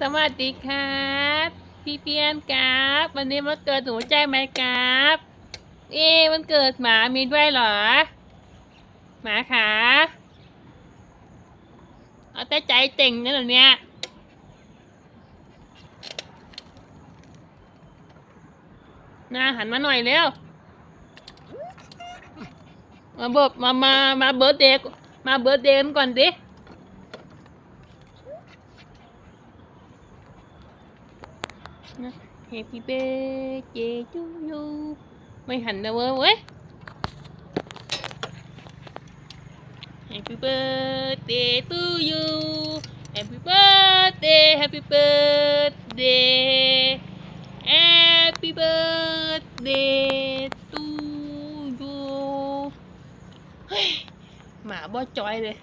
สวัสดีครับ พี่เปียนครับ วันนี้วันเกิดหนูใจไหมครับ เอ๊ะวันเกิดหมามีด้วยเหรอ หมาขาเอาแต่ใจเต่งนั่นเหรอเนี่ยนาหันมาหน่อยเร็ว มาเบิร์มา มา มาเบิร์ดเดย์มาเบิร์ดเดย์กันก่อนดิ Happy birthday to you. Mày hành đâu ơi quá Happy birthday to you. Happy birthday, happy birthday. Happy birthday to you. Mà bó choi rồi.